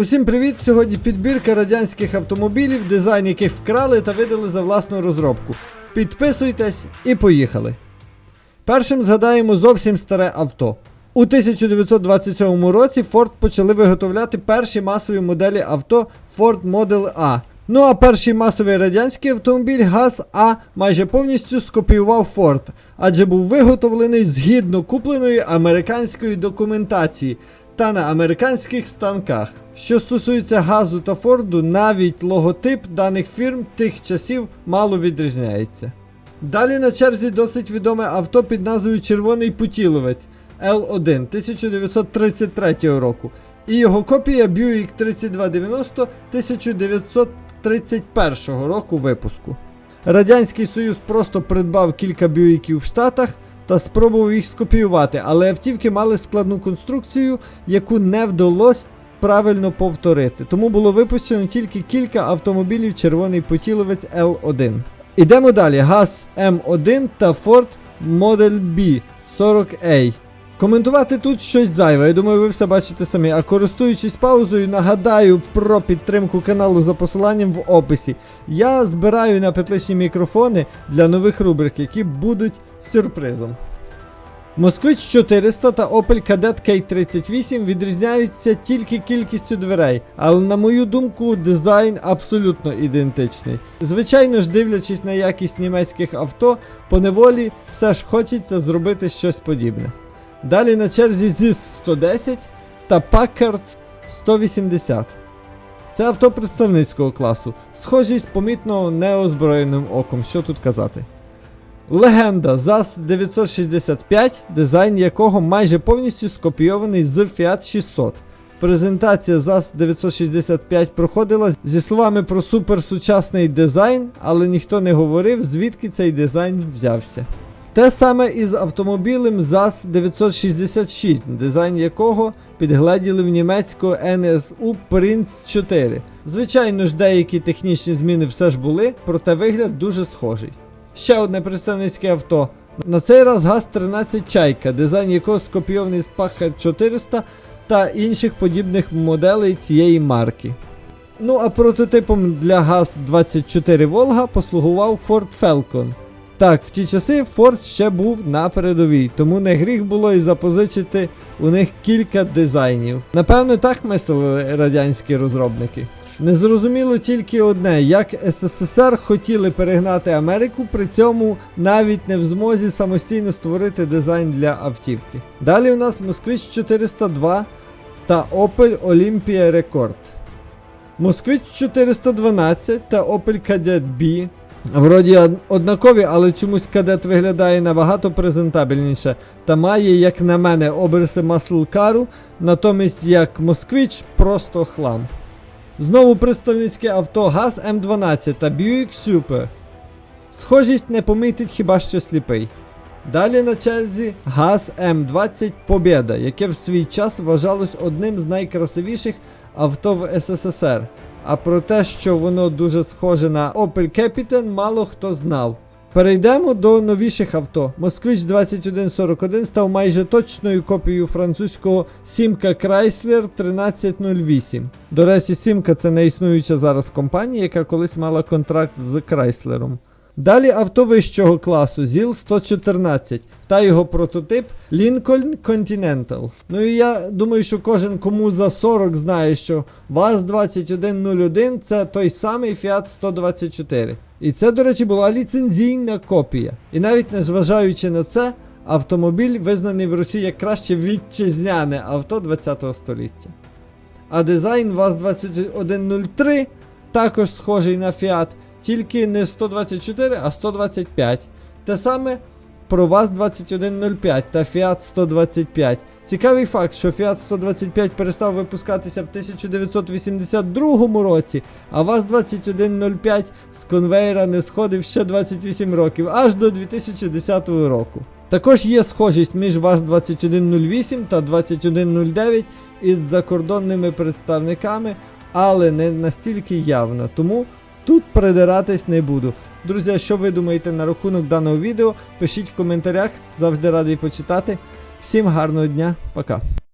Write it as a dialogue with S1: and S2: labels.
S1: Усім привіт! Сьогодні підбірка радянських автомобілів, дизайн яких вкрали та видали за власну розробку. Підписуйтесь і поїхали. Першим згадаємо зовсім старе авто. У 1927 році Ford почали виготовляти перші масові моделі авто Ford Model A. Ну а перший масовий радянський автомобіль ГАЗ А майже повністю скопіював Ford, адже був виготовлений згідно купленої американської документації та на американських станках. Що стосується газу та Форду, навіть логотип даних фірм тих часів мало відрізняється. Далі на черзі досить відоме авто під назвою Червоний Путіловець L1 1933 року. І його копія Buick 3290 1931 року випуску. Радянський Союз просто придбав кілька бюїків в Штатах та спробував їх скопіювати, але автівки мали складну конструкцію, яку не вдалося правильно повторити. Тому було випущено тільки кілька автомобілів червоний потіловець L1. Ідемо далі. ГАЗ М1 та Ford Model B 40A. Коментувати тут щось зайве, я думаю, ви все бачите самі. А користуючись паузою, нагадаю про підтримку каналу за посиланням в описі. Я збираю на петличні мікрофони для нових рубрик, які будуть сюрпризом. Москвич 400 та Opel Kadett K38 відрізняються тільки кількістю дверей, але на мою думку, дизайн абсолютно ідентичний. Звичайно ж, дивлячись на якість німецьких авто, поневолі все ж хочеться зробити щось подібне. Далі на черзі ZIS 110 та Packard 180. Це авто представницького класу. Схожість помітно неозброєним оком, що тут казати. Легенда ЗАЗ 965, дизайн якого майже повністю скопійований з Fiat 600. Презентація ЗАЗ 965 проходила зі словами про суперсучасний дизайн, але ніхто не говорив, звідки цей дизайн взявся. Те саме і з автомобілем ЗАЗ 966, дизайн якого підгледіли в німецького NSU Prince 4. Звичайно ж, деякі технічні зміни все ж були, проте вигляд дуже схожий. Ще одне представницьке авто. На цей раз ГАЗ-13 Чайка, дизайн якого скопійований з Packard 400 та інших подібних моделей цієї марки. Ну а прототипом для ГАЗ-24 Волга послугував Ford Falcon. Так, в ті часи Ford ще був на передовій, тому не гріх було і запозичити у них кілька дизайнів. Напевно, так мислили радянські розробники. Незрозуміло тільки одне, як СССР хотіли перегнати Америку, при цьому навіть не в змозі самостійно створити дизайн для автівки. Далі у нас Москвич 402 та Opel Olympia Record. Москвич 412 та Opel Kadett B. Вроді однакові, але чомусь кадет виглядає набагато презентабельніше та має, як на мене, обриси маслкару, натомість як москвич просто хлам. Знову представницьке авто ГАЗ М12 та Buick Super. Схожість не помітить хіба що сліпий. Далі на черзі ГАЗ М20 Побєда, яке в свій час вважалось одним з найкрасивіших авто в СССР. А про те, що воно дуже схоже на Opel Capitan, мало хто знав. Перейдемо до новіших авто. Москвич 2141 став майже точною копією французького Сімка Chrysler 1308. До речі, Сімка це не існуюча зараз компанія, яка колись мала контракт з Крайслером. Далі авто вищого класу ЗІЛ 114 та його прототип Lincoln Continental. Ну і я думаю, що кожен кому за 40 знає, що ВАЗ-2101 це той самий Fiat 124. І це, до речі, була ліцензійна копія. І навіть незважаючи на це, автомобіль визнаний в Росії як краще вітчизняне авто 20-го століття. А дизайн ВАЗ-2103 також схожий на Fiat, тільки не 124, а 125. Те саме про ВАЗ-2105 та Fiat 125. Цікавий факт, що Fiat 125 перестав випускатися в 1982 році, а ВАЗ-2105 з конвейера не сходив ще 28 років, аж до 2010 року. Також є схожість між ВАЗ-2108 та 2109 із закордонними представниками, але не настільки явно. Тому тут придиратись не буду. Друзі, що ви думаєте на рахунок даного відео? Пишіть в коментарях, завжди радий почитати. Всім гарного дня, пока.